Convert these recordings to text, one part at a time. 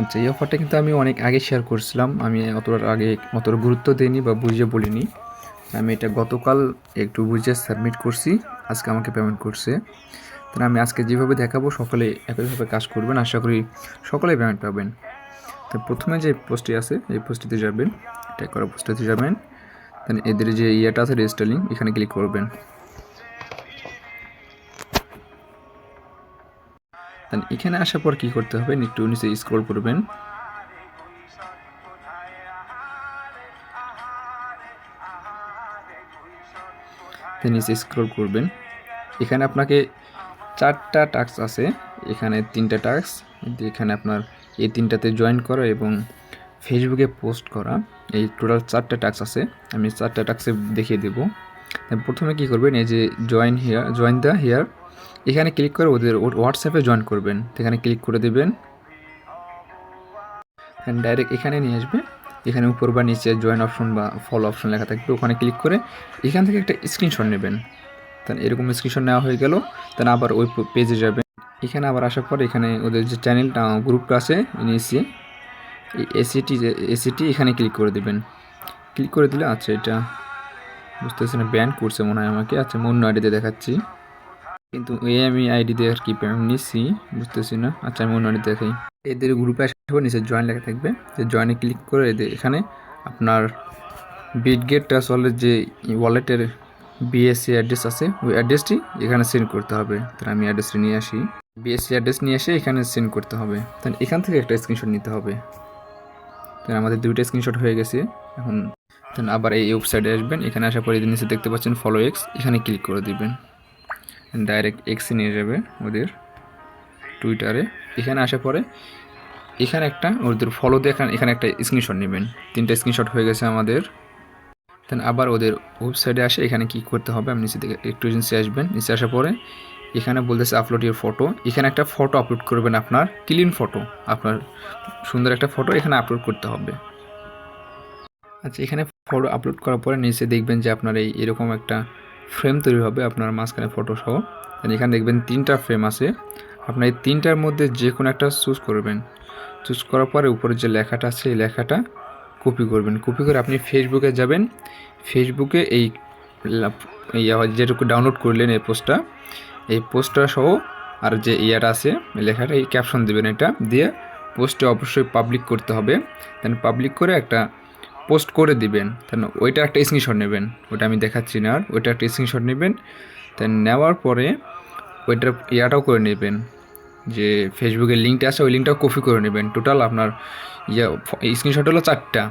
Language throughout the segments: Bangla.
আচ্ছা এই অফারটা কিন্তু আমি অনেক আগে শেয়ার করছিলাম। আমি অতটা আগে অতটা গুরুত্ব দিইনি বা বুঝিয়ে বলিনি। আমি এটা গতকাল একটু বুঝে সাবমিট করছি। আজকে আমাকে পেমেন্ট করছে। তাহলে আমি আজকে যেভাবে দেখাবো, সকলে একইভাবে কাজ করবেন। আশা করি সকলেই পেমেন্ট পাবেন। তো প্রথমে যে পোস্টটি আছে, এই পোস্টটিতে যাবেন। ট্যাগ করা পোস্টটিতে যাবেন। দেন এদের যে ইয়েটা আছে রেজিস্টার এখানে ক্লিক করবেন। দেন এখানে আসার পর কি করতে হবে? একটু নিচে স্ক্রল করবেন। নিচে স্ক্রল করবেন। এখানে আপনাকে চারটা টাস্ক আছে। এখানে তিনটা টাস্ক এখানে আপনার এই তিনটাতে জয়েন করা এবং ফেসবুকে পোস্ট করা। এই টোটাল চারটা টাস্ক আছে। আমি চারটা টাস্কে দেখিয়ে দেবো। প্রথমে কি করবেন? এই যে join here join the here এখানে ক্লিক করে ওদের হোয়াটসঅ্যাপে জয়েন করবেন। এখানে ক্লিক করে দেবেন। ডাইরেক্ট এখানে নিয়ে আসবে। এখানে উপর বা নিচে জয়েন অপশন বা ফলো অপশন লেখা থাকবে। ওখানে ক্লিক করে এখান থেকে একটা স্ক্রিনশট নেবেন। তাহলে এরকম স্ক্রিনশট নেওয়া হয়ে গেল। তাহলে আবার ওই পেজে যাবেন। এখানে আবার আসার পর এখানে ওদের যে চ্যানেলটা গ্রুপটা আছে নিয়েছি এই এসিটি যে এসিটি এখানে ক্লিক করে দেবেন। ক্লিক করে দিলে আচ্ছা এটা বুঝতেছি না ব্যান করছে মনে হয় আমাকে। আচ্ছা অন্য আইডিতে দেখাচ্ছি। কিন্তু এই আমি আইডি দিয়ে আর কি পেমেন্ট নিচ্ছি বুঝতেছি না। আচ্ছা আমি অন্য দেখাই। এদের গ্রুপে আসার নিচে জয়েন লেখা থাকবে। যে জয়েনে ক্লিক করে এদের এখানে আপনার বিটগেট ট্রান্সওয়ালের যে ওয়ালেটের বিএসসি অ্যাড্রেস আছে, ওই অ্যাড্রেসটি এখানে সেন্ড করতে হবে। তাহলে আমি অ্যাড্রেসটি নিয়ে আসি। বিএসসি অ্যাড্রেস নিয়ে এসে এখানে সেন্ড করতে হবে। তাহলে এখান থেকে একটা স্ক্রিনশট নিতে হবে। তাহলে আমাদের দুইটা স্ক্রিনশট হয়ে গেছে। এখন দেন আবার এই ওয়েবসাইটে আসবেন। এখানে আসার পরে নিচে দেখতে পাচ্ছেন ফলো এক্স এখানে ক্লিক করে দিবেন। ডাইরেক্ট এক্সে নিয়ে যাবে ওদের টুইটারে এখানে আসার পরে এখানে একটা ওদের ফলো দিয়ে এখানে একটা স্ক্রিনশট নেবেন। তিনটা স্ক্রিনশট হয়ে গেছে আমাদের। দেন আবার ওদের ওয়েবসাইটে আসে এখানে কি করতে হবে, আপনি নিচে থেকে একটু নিচে আসবেন। নিচে আসার পরে এখানে বলতেছে আপলোড ইউর ফটো এখানে একটা ফটো আপলোড করবেন আপনার ক্লিন ফটো আপনার সুন্দর একটা ফটো এখানে আপলোড করতে হবে। আচ্ছা এখানে ফটো আপলোড করার পরে নিচে দেখবেন যে আপনার এই এরকম একটা ফ্রেম তৈরি হবে আপনার মাঝখানে ফটো সহ। এখানে দেখবেন তিনটা ফ্রেম আছে। আপনার এই তিনটার মধ্যে যে কোনো একটা চুজ করবেন। চুজ করার পরে উপরে যে লেখাটা আছে, এই লেখাটা কপি করবেন। কপি করে আপনি ফেসবুকে যাবেন। ফেসবুকে এই যেটুকু ডাউনলোড করলেন এই পোস্টটা এই পোস্টটা সহ আর যে ইয়াটা আছে লেখাটা, এই ক্যাপশন দেবেন এটা। দিয়ে পোস্টে অবশ্যই পাবলিক করতে হবে। দেন পাবলিক করে একটা পোস্ট করে দিবেন দেন ওইটা একটা স্ক্রিনশট নেবেন। ওটা আমি দেখাচ্ছি না আর, ওইটা একটা স্ক্রিনশট নেবেন দেন নেওয়ার পরে ওইটার ইয়াটাও করে নেবেন, যে ফেসবুকের লিঙ্কটা আছে, ওই লিঙ্কটাও কপি করে নেবেন। টোটাল আপনার ইয়ে স্ক্রিনশট হলো চারটা।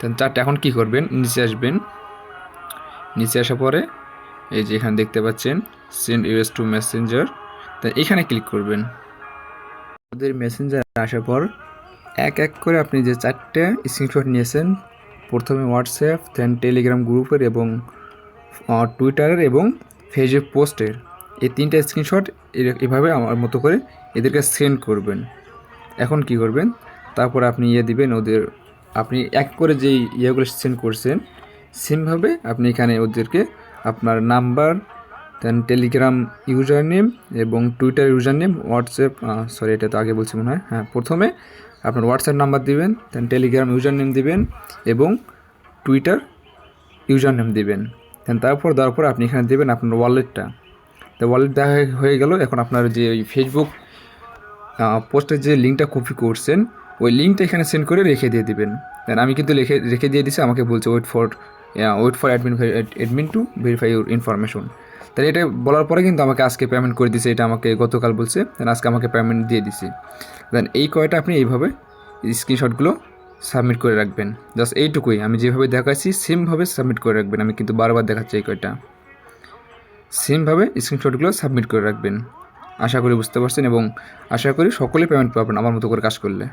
দেন চারটা, এখন কী করবেন? নিচে আসবেন। নিচে আসার পরে এই যে এখানে দেখতে পাচ্ছেন সেন্ড ইউএস টু মেসেঞ্জার তা এখানে ক্লিক করবেন। ওদের মেসেঞ্জার আসার পর এক এক করে আপনি যে চারটে স্ক্রিনশট নিয়েছেন প্রথমে হোয়াটসঅ্যাপ দেন টেলিগ্রাম গ্রুপের এবং টুইটারের এবং ফেসবুক পোস্টের। এই তিনটে স্ক্রিনশট এভাবে আমার মতো করে এদেরকে সেন্ড করবেন। এখন কি করবেন? তারপর আপনি ইয়ে দিবেন ওদের, আপনি এক করে যেই ইয়েগুলো সেন্ড করছেন সেমভাবে আপনি এখানে ওদেরকে আপনার নাম্বার দেন টেলিগ্রাম ইউজার নেম এবং Twitter user name WhatsApp sorry এটা তো আগে বলছি মনে হয়। হ্যাঁ প্রথমে আপনার হোয়াটসঅ্যাপ নাম্বার দিবেন দেন টেলিগ্রাম ইউজার নেম দিবেন এবং টুইটার ইউজার নেম দিবেন। দেন তারপর দেওয়ার পর আপনি এখানে দেবেন আপনার ওয়ালেটটা তো ওয়ালেট হয়ে- হয়ে গেল, এখন আপনার যে ওই ফেসবুক পোস্টের যে লিঙ্কটা কপি করছেন, ওই লিঙ্কটা এখানে সেন্ড করে রেখে দিয়ে দিবেন। দেন আমি কিন্তু রেখে রেখে দিয়ে দিছি, আমাকে বলছে wait for wait for admin admin to verify your information তাহলে এটা বলার পরে কিন্তু আমাকে আজকে পেমেন্ট করে দিছে, এটা আমাকে গতকাল বলছে দেন আজকে আমাকে পেমেন্ট দিয়ে দিছে। দেন এই কয়টা আপনি এইভাবে স্ক্রিনশটগুলো সাবমিট করে রাখবেন। জাস্ট এইটুকুই। আমি যেভাবে দেখাচ্ছি সেমভাবে সাবমিট করে রাখবেন। আমি কিন্তু বারবার দেখাচ্ছি এই কয়টা। সেমভাবে স্ক্রিনশটগুলো সাবমিট করে রাখবেন। আশা করি বুঝতে পারছেন এবং আশা করি সকলে পেমেন্ট পাবেন আমার মতো করে কাজ করলে।